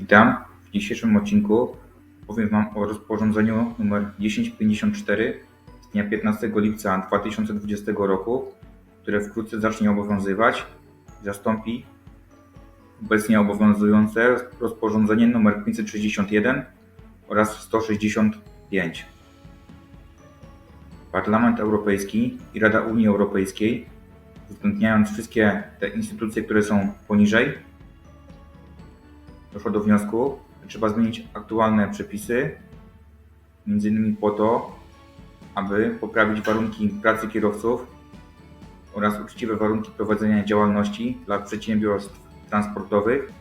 Witam. W dzisiejszym odcinku powiem Wam o rozporządzeniu nr 1054 z dnia 15 lipca 2020 roku, które wkrótce zacznie obowiązywać i zastąpi obecnie obowiązujące rozporządzenie nr 561 oraz 165. Parlament Europejski i Rada Unii Europejskiej, uwzględniając wszystkie te instytucje, które są poniżej, doszło do wniosku, że trzeba zmienić aktualne przepisy, innymi po to, aby poprawić warunki pracy kierowców oraz uczciwe warunki prowadzenia działalności dla przedsiębiorstw transportowych,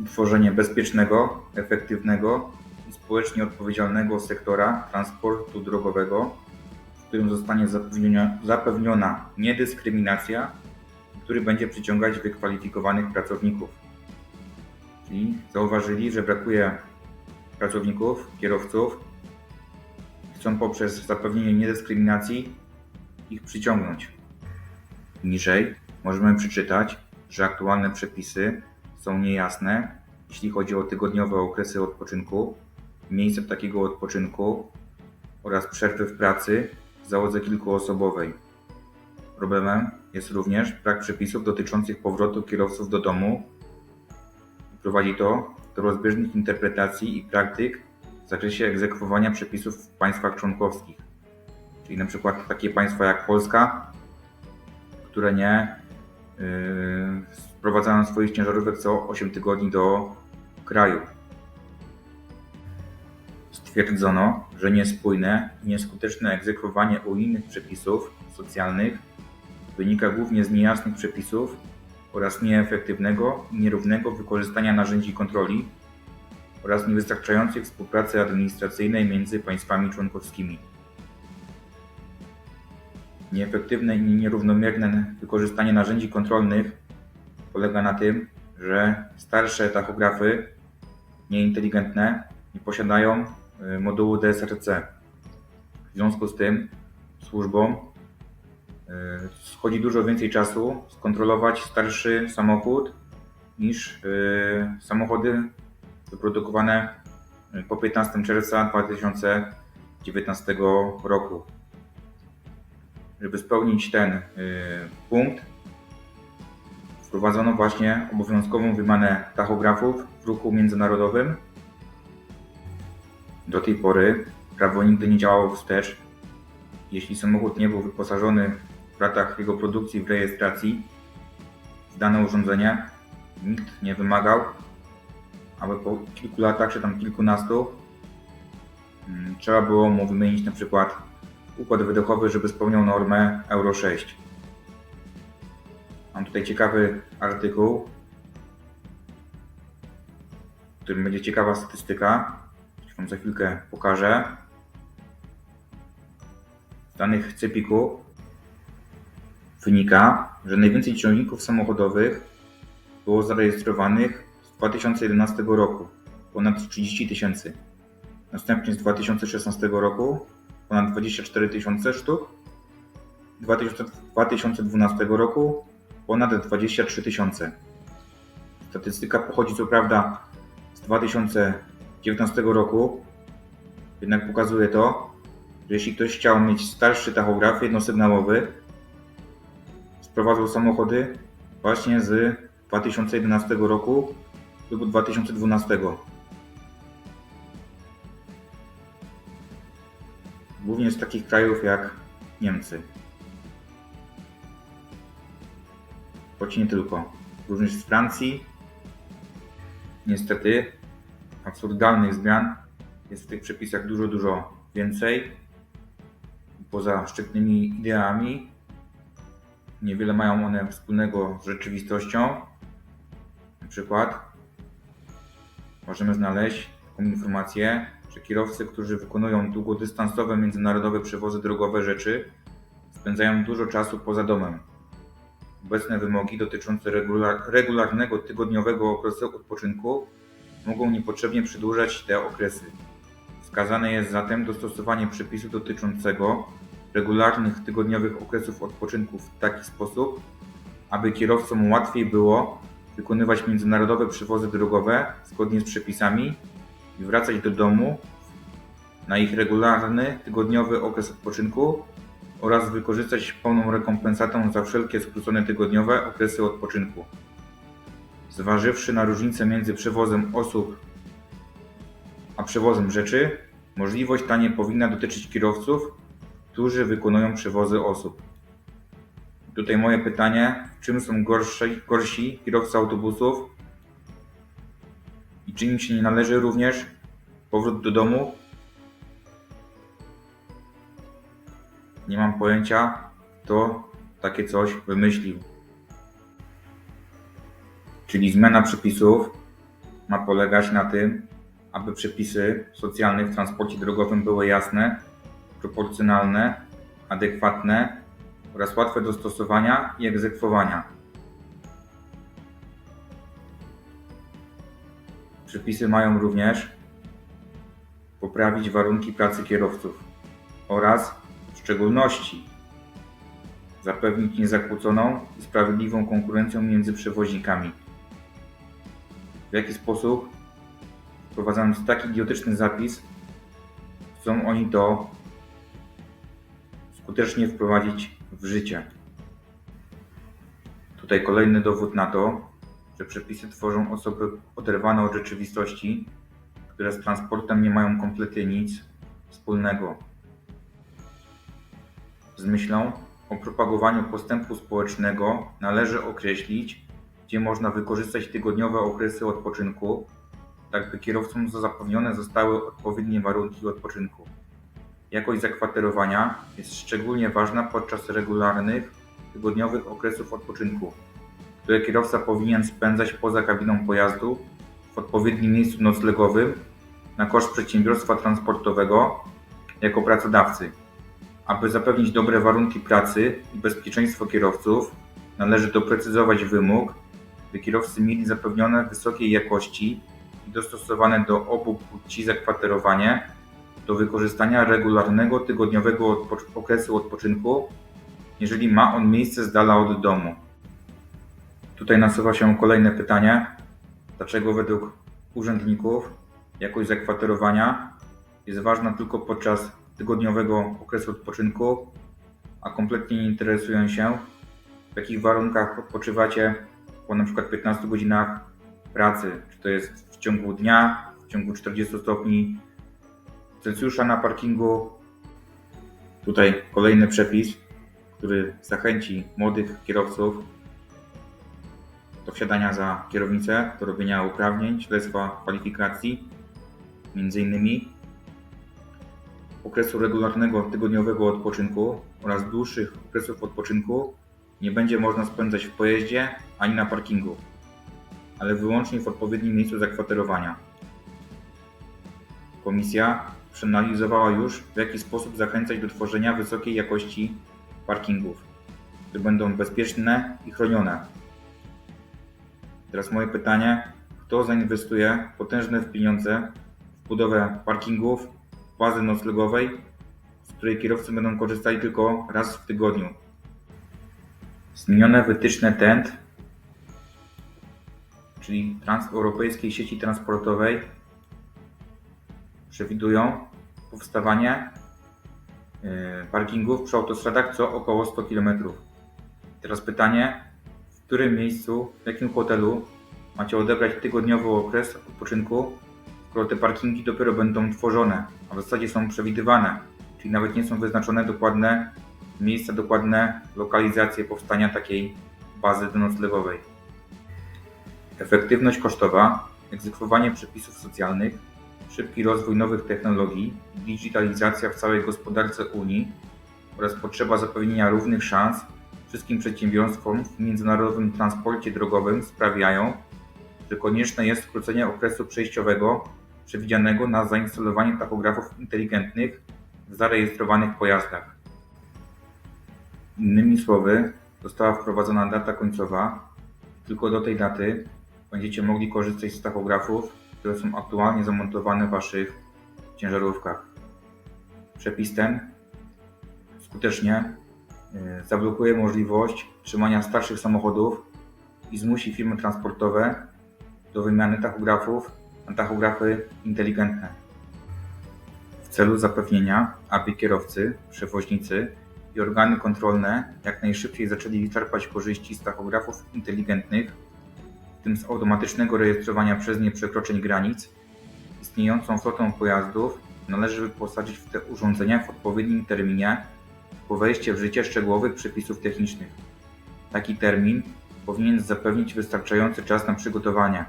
utworzenie bezpiecznego, efektywnego i społecznie odpowiedzialnego sektora transportu drogowego, w którym zostanie zapewniona niedyskryminacja który będzie przyciągać wykwalifikowanych pracowników. Czyli zauważyli, że brakuje pracowników, kierowców. Chcą poprzez zapewnienie niedyskryminacji ich przyciągnąć. Niżej możemy przeczytać, że aktualne przepisy są niejasne, jeśli chodzi o tygodniowe okresy odpoczynku, miejsce takiego odpoczynku oraz przerwy w pracy w załodze kilkuosobowej. Problemem jest również brak przepisów dotyczących powrotu kierowców do domu. Prowadzi to do rozbieżnych interpretacji i praktyk w zakresie egzekwowania przepisów w państwach członkowskich. Czyli na przykład takie państwa jak Polska, które nie yy, sprowadzają swoich ciężarówek co 8 tygodni do kraju. Stwierdzono, że niespójne i nieskuteczne egzekwowanie unijnych przepisów socjalnych wynika głównie z niejasnych przepisów oraz nieefektywnego i nierównego wykorzystania narzędzi kontroli oraz niewystarczającej współpracy administracyjnej między państwami członkowskimi. Nieefektywne i nierównomierne wykorzystanie narzędzi kontrolnych polega na tym, że starsze tachografy nieinteligentne nie posiadają y, modułu DSRC. W związku z tym służbom schodzi dużo więcej czasu skontrolować starszy samochód niż e, samochody wyprodukowane po 15 czerwca 2019 roku. Żeby spełnić ten e, punkt, wprowadzono właśnie obowiązkową wymianę tachografów w ruchu międzynarodowym. Do tej pory prawo nigdy nie działało wstecz. Jeśli samochód nie był wyposażony w latach jego produkcji w rejestracji w dane urządzenie. Nikt nie wymagał, aby po kilku latach, czy tam kilkunastu, mm, trzeba było mu wymienić na przykład układ wydechowy, żeby spełniał normę Euro 6. Mam tutaj ciekawy artykuł, w którym będzie ciekawa statystyka. Wam za chwilkę pokażę. Z danych Cepiku wynika, że najwięcej ciągników samochodowych było zarejestrowanych z 2011 roku ponad 30 tysięcy. Następnie z 2016 roku ponad 24 tysiące sztuk. 2012 roku ponad 23 tysiące. Statystyka pochodzi co prawda z 2019 roku, jednak pokazuje to, że jeśli ktoś chciał mieć starszy tachograf jednosygnałowy, sprowadzał samochody właśnie z 2011 roku lub 2012. Głównie z takich krajów jak Niemcy. Choć nie tylko. Również z Francji. Niestety absurdalnych zmian jest w tych przepisach dużo, dużo więcej. Poza szczytnymi ideami Niewiele mają one wspólnego z rzeczywistością. Na przykład możemy znaleźć taką informację, że kierowcy, którzy wykonują długodystansowe międzynarodowe przewozy drogowe rzeczy, spędzają dużo czasu poza domem. Obecne wymogi dotyczące regular, regularnego tygodniowego okresu odpoczynku mogą niepotrzebnie przedłużać te okresy. Wskazane jest zatem dostosowanie przepisu dotyczącego regularnych tygodniowych okresów odpoczynku w taki sposób, aby kierowcom łatwiej było wykonywać międzynarodowe przewozy drogowe zgodnie z przepisami i wracać do domu na ich regularny, tygodniowy okres odpoczynku oraz wykorzystać pełną rekompensatę za wszelkie skrócone tygodniowe okresy odpoczynku. Zważywszy na różnicę między przewozem osób a przewozem rzeczy, możliwość ta nie powinna dotyczyć kierowców, którzy wykonują przewozy osób. Tutaj moje pytanie, w czym są gorsi, gorsi kierowcy autobusów i czy im się nie należy również powrót do domu? Nie mam pojęcia, kto takie coś wymyślił. Czyli zmiana przepisów ma polegać na tym, aby przepisy socjalne w transporcie drogowym były jasne, proporcjonalne, adekwatne oraz łatwe do stosowania i egzekwowania. Przepisy mają również poprawić warunki pracy kierowców oraz w szczególności zapewnić niezakłóconą i sprawiedliwą konkurencję między przewoźnikami. W jaki sposób, wprowadzając taki idiotyczny zapis, chcą oni to skutecznie wprowadzić w życie? Tutaj kolejny dowód na to, że przepisy tworzą osoby oderwane od rzeczywistości, które z transportem nie mają kompletnie nic wspólnego. Z myślą o propagowaniu postępu społecznego należy określić, gdzie można wykorzystać tygodniowe okresy odpoczynku, tak by kierowcom zapewnione zostały odpowiednie warunki odpoczynku. Jakość zakwaterowania jest szczególnie ważna podczas regularnych, tygodniowych okresów odpoczynku, które kierowca powinien spędzać poza kabiną pojazdu w odpowiednim miejscu noclegowym na koszt przedsiębiorstwa transportowego jako pracodawcy. Aby zapewnić dobre warunki pracy i bezpieczeństwo kierowców, należy doprecyzować wymóg, by kierowcy mieli zapewnione wysokiej jakości i dostosowane do obu płci zakwaterowanie do wykorzystania regularnego tygodniowego okresu odpoczynku, jeżeli ma on miejsce z dala od domu. Tutaj nasuwa się kolejne pytanie, dlaczego według urzędników jakość zakwaterowania jest ważna tylko podczas tygodniowego okresu odpoczynku, a kompletnie nie interesują się, w jakich warunkach odpoczywacie po przykład 15 godzinach pracy. Czy to jest w ciągu dnia, w ciągu 40 stopni Celsjusza na parkingu. Tutaj kolejny przepis, który zachęci młodych kierowców do wsiadania za kierownicę, do robienia uprawnień, śledztwa kwalifikacji, między innymi okresu regularnego tygodniowego odpoczynku oraz dłuższych okresów odpoczynku nie będzie można spędzać w pojeździe ani na parkingu, ale wyłącznie w odpowiednim miejscu zakwaterowania. Komisja przeanalizowała już, w jaki sposób zachęcać do tworzenia wysokiej jakości parkingów, które będą bezpieczne i chronione. Teraz moje pytanie, kto zainwestuje potężne pieniądze w budowę parkingów, bazy noclegowej, z której kierowcy będą korzystali tylko raz w tygodniu. Zmienione wytyczne TENT, czyli Transeuropejskiej Sieci Transportowej, przewidują powstawanie yy, parkingów przy autostradach co około 100 km. Teraz pytanie, w którym miejscu, w jakim hotelu macie odebrać tygodniowy okres odpoczynku, skoro te parkingi dopiero będą tworzone, a w zasadzie są przewidywane, czyli nawet nie są wyznaczone dokładne miejsca, dokładne lokalizacje powstania takiej bazy noclegowej. Efektywność kosztowa, egzekwowanie przepisów socjalnych, szybki rozwój nowych technologii, digitalizacja w całej gospodarce Unii oraz potrzeba zapewnienia równych szans wszystkim przedsiębiorstwom w międzynarodowym transporcie drogowym sprawiają, że konieczne jest skrócenie okresu przejściowego przewidzianego na zainstalowanie tachografów inteligentnych w zarejestrowanych pojazdach. Innymi słowy, została wprowadzona data końcowa. Tylko do tej daty będziecie mogli korzystać z tachografów, które są aktualnie zamontowane w Waszych ciężarówkach. Przepis ten skutecznie y, zablokuje możliwość trzymania starszych samochodów i zmusi firmy transportowe do wymiany tachografów na tachografy inteligentne w celu zapewnienia, aby kierowcy, przewoźnicy i organy kontrolne jak najszybciej zaczęli czerpać korzyści z tachografów inteligentnych, tym z automatycznego rejestrowania przez nie przekroczeń granic, istniejącą flotą pojazdów należy wyposażyć w te urządzenia w odpowiednim terminie po wejście w życie szczegółowych przepisów technicznych. Taki termin powinien zapewnić wystarczający czas na przygotowanie.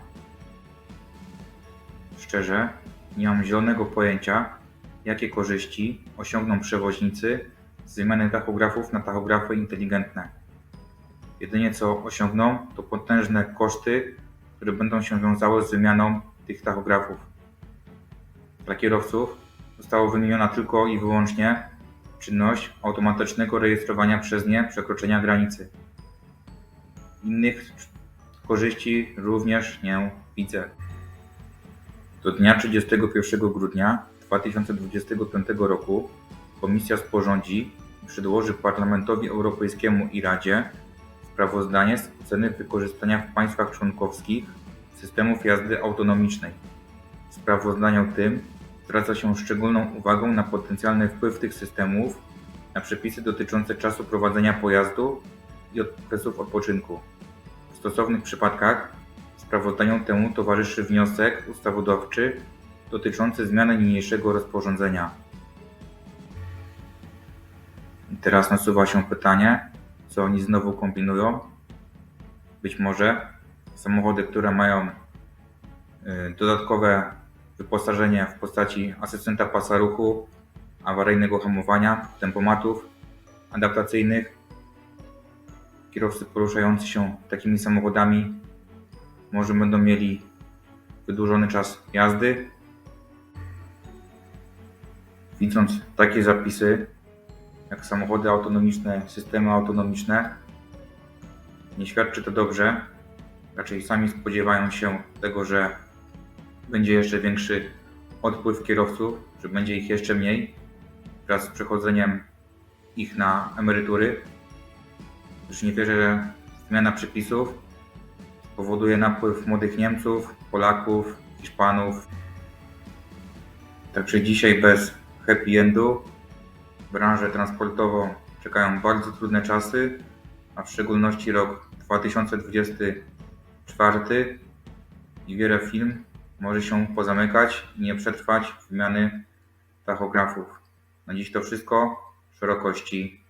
Szczerze, nie mam zielonego pojęcia, jakie korzyści osiągną przewoźnicy z wymiany tachografów na tachografy inteligentne. Jedynie co osiągną, to potężne koszty, które będą się wiązały z wymianą tych tachografów. Dla kierowców została wymieniona tylko i wyłącznie czynność automatycznego rejestrowania przez nie przekroczenia granicy. Innych korzyści również nie widzę. Do dnia 31 grudnia 2025 roku Komisja sporządzi i przedłoży Parlamentowi Europejskiemu i Radzie sprawozdanie z oceny wykorzystania w państwach członkowskich systemów jazdy autonomicznej. W sprawozdaniu tym zwraca się szczególną uwagę na potencjalny wpływ tych systemów na przepisy dotyczące czasu prowadzenia pojazdu i okresów odpoczynku. W stosownych przypadkach sprawozdaniu temu towarzyszy wniosek ustawodawczy dotyczący zmiany niniejszego rozporządzenia. Teraz nasuwa się pytanie, co oni znowu kombinują. Być może samochody, które mają y, dodatkowe wyposażenie w postaci asystenta pasa ruchu, awaryjnego hamowania, tempomatów adaptacyjnych. Kierowcy poruszający się takimi samochodami może będą mieli wydłużony czas jazdy. Widząc takie zapisy, jak samochody autonomiczne, systemy autonomiczne, nie świadczy to dobrze. Raczej sami spodziewają się tego, że będzie jeszcze większy odpływ kierowców, że będzie ich jeszcze mniej wraz z przechodzeniem ich na emerytury. Już nie wierzę, że zmiana przepisów powoduje napływ młodych Niemców, Polaków, Hiszpanów. Także dzisiaj bez happy endu branżę transportową czekają bardzo trudne czasy, a w szczególności rok 2024 i wiele firm może się pozamykać i nie przetrwać wymiany tachografów. Na dziś to wszystko. Szerokości